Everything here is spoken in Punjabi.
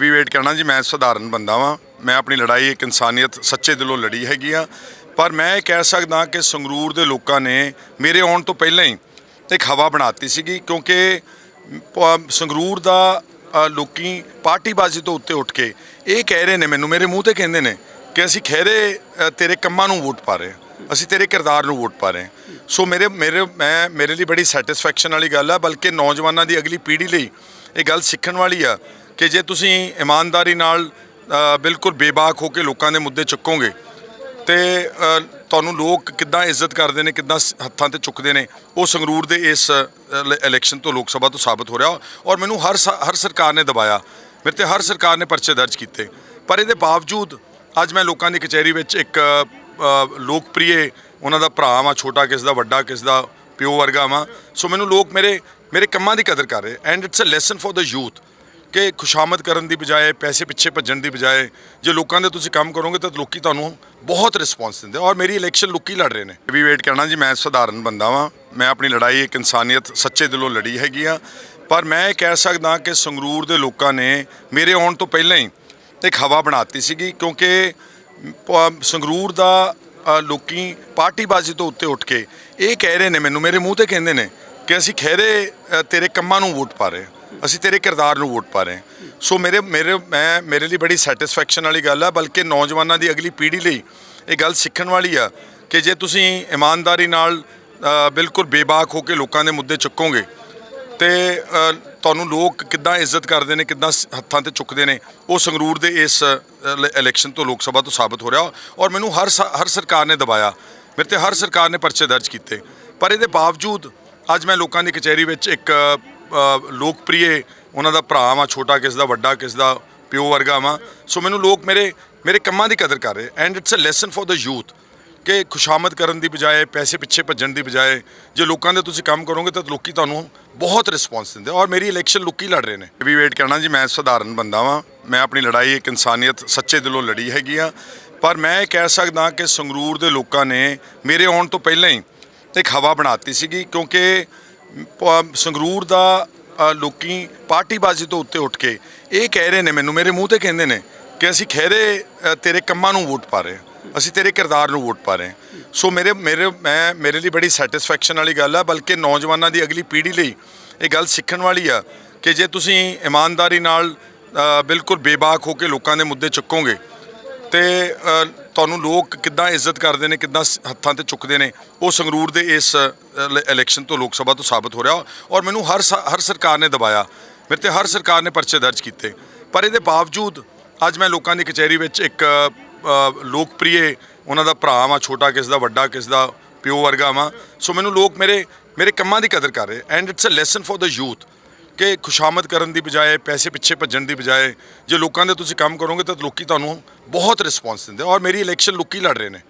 ਵੀ ਵੇਟ ਕਰਨਾ ਜੀ ਮੈਂ ਸਧਾਰਨ ਬੰਦਾ ਵਾਂ। ਮੈਂ ਆਪਣੀ ਲੜਾਈ ਇੱਕ ਇਨਸਾਨੀਅਤ ਸੱਚੇ ਦਿਲੋਂ ਲੜੀ ਹੈਗੀ ਆ। ਪਰ ਮੈਂ ਇਹ ਕਹਿ ਸਕਦਾ ਕਿ ਸੰਗਰੂਰ ਦੇ ਲੋਕਾਂ ਨੇ ਮੇਰੇ ਆਉਣ ਤੋਂ ਪਹਿਲਾਂ ਹੀ ਇੱਕ ਹਵਾ ਬਣਾਤੀ ਸੀਗੀ ਕਿਉਂਕਿ ਸੰਗਰੂਰ ਦਾ ਅ, ਲੋਕੀ ਪਾਰਟੀਬਾਜ਼ੀ ਤੋਂ ਉੱਤੇ ਉੱਠ ਕੇ ਇਹ ਕਹਿ ਰਹੇ ਨੇ ਮੈਨੂੰ ਮੇਰੇ ਮੂੰਹ ਤੇ ਕਹਿੰਦੇ ਨੇ ਕਿ ਅਸੀਂ ਖਹਿਰੇ ਤੇਰੇ ਕੰਮਾਂ ਨੂੰ ਵੋਟ ਪਾ ਰਹੇ ਹਾਂ। ਅਸੀਂ ਤੇਰੇ ਕਿਰਦਾਰ ਨੂੰ ਵੋਟ ਪਾ ਰਹੇ ਹਾਂ। ਸੋ ਮੇਰੇ ਮੇਰੇ ਮੈਂ ਮੇਰੇ ਲਈ ਬੜੀ ਸੈਟੀਸਫੈਕਸ਼ਨ ਵਾਲੀ ਗੱਲ ਆ ਬਲਕਿ ਨੌਜਵਾਨਾਂ ਦੀ ਅਗਲੀ ਪੀੜ੍ਹੀ ਲਈ ਇਹ ਗੱਲ ਸਿੱਖਣ ਵਾਲੀ ਆ ਕਿ ਜੇ ਤੁਸੀਂ ਇਮਾਨਦਾਰੀ ਨਾਲ ਬਿਲਕੁਲ ਬੇਬਾਕ ਹੋ ਕੇ ਲੋਕਾਂ ਦੇ ਮੁੱਦੇ ਚੁੱਕੋਗੇ ਤੇ ਤੁਹਾਨੂੰ ਲੋਕ ਕਿੱਦਾਂ ਇੱਜ਼ਤ ਕਰਦੇ ਨੇ ਕਿੱਦਾਂ ਸ- ਹੱਥਾਂ ਤੇ ਚੁੱਕਦੇ ਨੇ ਉਹ ਸੰਗਰੂਰ ਦੇ ਇਸ ਇਲੈਕਸ਼ਨ ਤੋਂ ਲੋਕ ਸਭਾ ਤੋਂ ਸਾਬਤ ਹੋ ਰਿਹਾ। ਔਰ ਮੈਨੂੰ ਹਰ ਸ- ਹਰ ਸਰਕਾਰ ਨੇ ਦਬਾਇਆ ਮੇਰੇ ਤੇ ਹਰ ਸਰਕਾਰ ਨੇ ਪਰਚੇ ਦਰਜ ਕੀਤੇ। ਪਰ ਇਹਦੇ ਬਾਵਜੂਦ ਅੱਜ ਮੈਂ ਲੋਕਾਂ ਦੀ ਕਚਹਿਰੀ ਵਿੱਚ ਇੱਕ ਅ, ਲੋਕਪ੍ਰਿਯ ਉਹਨਾਂ ਦਾ ਭਰਾ ਵਾਂ ਛੋਟਾ ਕਿਸ ਦਾ ਵੱਡਾ ਕਿਸ ਦਾ ਪਿਓ ਵਰਗਾ ਵਾਂ। ਸੋ ਮੈਨੂੰ ਲੋਕ ਮੇਰੇ ਮੇਰੇ ਕੰਮਾਂ ਦੀ ਕਦਰ ਕਰ ਰਹੇ। And it's a lesson for the youth ਕਿ ਖੁਸ਼ਾਮਦ ਕਰਨ ਦੀ ਬਜਾਏ ਪੈਸੇ ਪਿੱਛੇ ਭੱਜਣ ਦੀ ਬਜਾਏ ਜੇ ਲੋਕਾਂ ਦੇ ਤੁਸੀਂ ਕੰਮ ਕਰੋਗੇ ਤਾਂ ਲੋਕੀ ਤੁਹਾਨੂੰ ਬਹੁਤ ਰਿਸਪੌਂਸ ਦਿੰਦੇ ਔਰ ਮੇਰੀ ਇਲੈਕਸ਼ਨ ਲੋਕੀ ਲੜ ਰਹੇ ਨੇ। ਵੀ ਵੇਟ ਕਰਨਾ ਜੀ ਮੈਂ ਸਧਾਰਨ ਬੰਦਾ ਵਾਂ। ਮੈਂ ਆਪਣੀ ਲੜਾਈ ਇੱਕ ਇਨਸਾਨੀਅਤ ਸੱਚੇ ਦਿਲੋਂ ਲੜੀ ਹੈਗੀ ਆ। ਪਰ ਮੈਂ ਇਹ ਕਹਿ ਸਕਦਾ ਕਿ ਸੰਗਰੂਰ ਦੇ ਲੋਕਾਂ ਨੇ ਮੇਰੇ ਆਉਣ ਤੋਂ ਪਹਿਲਾਂ ਹੀ ਇੱਕ ਹਵਾ ਬਣਾਤੀ ਸੀਗੀ ਕਿਉਂਕਿ ਸੰਗਰੂਰ ਦਾ ਅ, ਲੋਕੀ ਪਾਰਟੀਬਾਜ਼ੀ ਤੋਂ ਉੱਤੇ ਉੱਠ ਕੇ ਇਹ ਕਹਿ ਰਹੇ ਨੇ ਮੈਨੂੰ ਮੇਰੇ ਮੂੰਹ ਤੇ ਕਹਿੰਦੇ ਨੇ ਕਿ ਅਸੀਂ ਖਹਿਰੇ ਤੇਰੇ ਕੰਮਾਂ ਨੂੰ ਵੋਟ ਪਾ ਰਹੇ ਹਾਂ। ਅਸੀਂ ਤੇਰੇ ਕਿਰਦਾਰ ਨੂੰ ਵੋਟ ਪਾ ਰਹੇ ਹਾਂ। ਸੋ ਮੇਰੇ ਮੇਰੇ ਮੈਂ ਮੇਰੇ ਲਈ ਬੜੀ ਸੈਟੀਸਫੈਕਸ਼ਨ ਵਾਲੀ ਗੱਲ ਆ, ਬਲਕਿ ਨੌਜਵਾਨਾਂ ਦੀ ਅਗਲੀ ਪੀੜ੍ਹੀ ਲਈ ਇਹ ਗੱਲ ਸਿੱਖਣ ਵਾਲੀ ਆ ਕਿ ਜੇ ਤੁਸੀਂ ਇਮਾਨਦਾਰੀ ਨਾਲ ਬਿਲਕੁਲ ਬੇਬਾਕ ਹੋ ਕੇ ਲੋਕਾਂ ਦੇ ਮੁੱਦੇ ਚੁੱਕੋਗੇ, ਤੇ ਤੁਹਾਨੂੰ ਲੋਕ ਕਿੱਦਾਂ ਇੱਜ਼ਤ ਕਰਦੇ ਨੇ, ਕਿੱਦਾਂ ਸ- ਹੱਥਾਂ ਤੇ ਚੁੱਕਦੇ ਨੇ, ਉਹ ਸੰਗਰੂਰ ਦੇ ਇਸ ਇਲ- ਇਲੈਕਸ਼ਨ ਤੋਂ ਲੋਕ ਸਭਾ ਤੋਂ ਸਾਬਤ ਹੋ ਰਿਹਾ। ਔਰ ਮੈਨੂੰ ਹਰ ਸ- ਹਰ ਸਰਕਾਰ ਨੇ ਦਬਾਇਆ। ਮੇਰੇ ਤੇ ਹਰ ਸਰਕਾਰ ਨੇ ਪਰਚੇ ਦਰਜ ਕੀਤੇ। ਪਰ ਇਹਦੇ ਬਾਵਜੂਦ ਅੱਜ ਮੈਂ ਲੋਕਾਂ ਦੀ ਕਚਹਿਰੀ ਵਿੱਚ ਇੱਕ ਲੋਕਪ੍ਰਿਯ ਉਹਨਾਂ ਦਾ ਭਰਾ ਵਾਂ, ਛੋਟਾ ਕਿਸ ਦਾ, ਵੱਡਾ ਕਿਸ ਦਾ, ਪਿਓ ਵਰਗਾ ਵਾਂ। ਸੋ ਮੈਨੂੰ ਲੋਕ ਮੇਰੇ ਮੇਰੇ ਕੰਮਾਂ ਦੀ ਕਦਰ ਕਰ ਰਹੇ। And it's a lesson for the youth ਕਿ ਖੁਸ਼ਾਮਦ ਕਰਨ ਦੀ ਬਜਾਏ, ਪੈਸੇ ਪਿੱਛੇ ਭੱਜਣ ਦੀ ਬਜਾਏ, ਜੇ ਲੋਕਾਂ ਦੇ ਤੁਸੀਂ ਕੰਮ ਕਰੋਗੇ ਤਾਂ ਲੋਕੀ ਤੁਹਾਨੂੰ ਬਹੁਤ ਰਿਸਪੌਂਸ ਦਿੰਦੇ ਔਰ ਮੇਰੀ ਇਲੈਕਸ਼ਨ ਲੋਕੀ ਲੜ ਰਹੇ ਨੇ। ਵੀ ਵੇਟ ਕਰਨਾ ਜੀ, ਮੈਂ ਸਧਾਰਨ ਬੰਦਾ ਵਾਂ। ਮੈਂ ਆਪਣੀ ਲੜਾਈ ਇੱਕ ਇਨਸਾਨੀਅਤ ਸੱਚੇ ਦਿਲੋਂ ਲੜੀ ਹੈਗੀ ਆ। ਪਰ ਮੈਂ ਇਹ ਕਹਿ ਸਕਦਾ ਕਿ ਸੰਗਰੂਰ ਦੇ ਲੋਕਾਂ ਨੇ ਮੇਰੇ ਆਉਣ ਤੋਂ ਪਹਿਲਾਂ ਹੀ ਇੱਕ ਹਵਾ ਬਣਾਤੀ ਸੀਗੀ, ਕਿਉਂਕਿ ਸੰਗਰੂਰ ਦਾ ਅ, ਲੋਕੀ ਪਾਰਟੀਬਾਜ਼ੀ ਤੋਂ ਉੱਤੇ ਉੱਠ ਕੇ ਇਹ ਕਹਿ ਰਹੇ ਨੇ ਮੈਨੂੰ ਮੇਰੇ ਮੂੰਹ ਤੇ ਕਹਿੰਦੇ ਨੇ ਕਿ ਅਸੀਂ ਖਹਿਰੇ ਤੇਰੇ ਕੰਮਾਂ ਨੂੰ ਵੋਟ ਪਾ ਰਹੇ ਹਾਂ। ਅਸੀਂ ਤੇਰੇ ਕਿਰਦਾਰ ਨੂੰ ਵੋਟ ਪਾ ਰਹੇ ਹਾਂ। ਸੋ ਮੇਰੇ ਮੇਰੇ ਮੈਂ ਮੇਰੇ ਲਈ ਬੜੀ ਸੈਟੀਸਫੈਕਸ਼ਨ ਵਾਲੀ ਗੱਲ ਆ ਬਲਕਿ ਨੌਜਵਾਨਾਂ ਦੀ ਅਗਲੀ ਪੀੜ੍ਹੀ ਲਈ ਇਹ ਗੱਲ ਸਿੱਖਣ ਵਾਲੀ ਆ ਕਿ ਜੇ ਤੁਸੀਂ ਇਮਾਨਦਾਰੀ ਨਾਲ ਬਿਲਕੁਲ ਬੇਬਾਕ ਹੋ ਕੇ ਲੋਕਾਂ ਦੇ ਮੁੱਦੇ ਚੁੱਕੋਗੇ ਤੇ ਤੁਹਾਨੂੰ ਲੋਕ ਕਿੱਦਾਂ ਇੱਜ਼ਤ ਕਰਦੇ ਨੇ ਕਿੱਦਾਂ ਸ- ਹੱਥਾਂ ਤੇ ਚੁੱਕਦੇ ਨੇ ਉਹ ਸੰਗਰੂਰ ਦੇ ਇਸ ਇਲੈਕਸ਼ਨ ਤੋਂ ਲੋਕ ਸਭਾ ਤੋਂ ਸਾਬਤ ਹੋ ਰਿਹਾ। ਔਰ ਮੈਨੂੰ ਹਰ ਸ- ਹਰ ਸਰਕਾਰ ਨੇ ਦਬਾਇਆ। ਮੇਰੇ ਤੇ ਹਰ ਸਰਕਾਰ ਨੇ ਪਰਚੇ ਦਰਜ ਕੀਤੇ। ਪਰ ਇਹਦੇ ਬਾਵਜੂਦ ਅੱਜ ਮੈਂ ਲੋਕਾਂ ਦੀ ਕਚਹਿਰੀ ਵਿੱਚ ਇੱਕ ਅ, ਲੋਕਪ੍ਰਿਯ ਉਹਨਾਂ ਦਾ ਭਰਾ ਵਾਂ ਛੋਟਾ ਕਿਸ ਦਾ ਵੱਡਾ ਕਿਸ ਦਾ ਪਿਓ ਵਰਗਾ ਵਾਂ। ਸੋ ਮੈਨੂੰ ਲੋਕ ਮੇਰੇ ਮੇਰੇ ਕੰਮਾਂ ਦੀ ਕਦਰ ਕਰ ਰਹੇ। And it's a lesson for the youth ਕਿ ਖੁਸ਼ਾਮਦ ਕਰਨ ਦੀ ਬਜਾਏ, ਪੈਸੇ ਪਿੱਛੇ ਭੱਜਣ ਦੀ ਬਜਾਏ ਜੇ ਲੋਕਾਂ ਦੇ ਤੁਸੀਂ ਕੰਮ ਕਰੋਗੇ ਤਾਂ ਲੋਕੀ ਤੁਹਾਨੂੰ ਬਹੁਤ ਰਿਸਪੌਂਸ ਦਿੰਦੇ ਔਰ ਮੇਰੀ ਇਲੈਕਸ਼ਨ ਲੋਕੀ ਲੜ ਰਹੇ ਨੇ।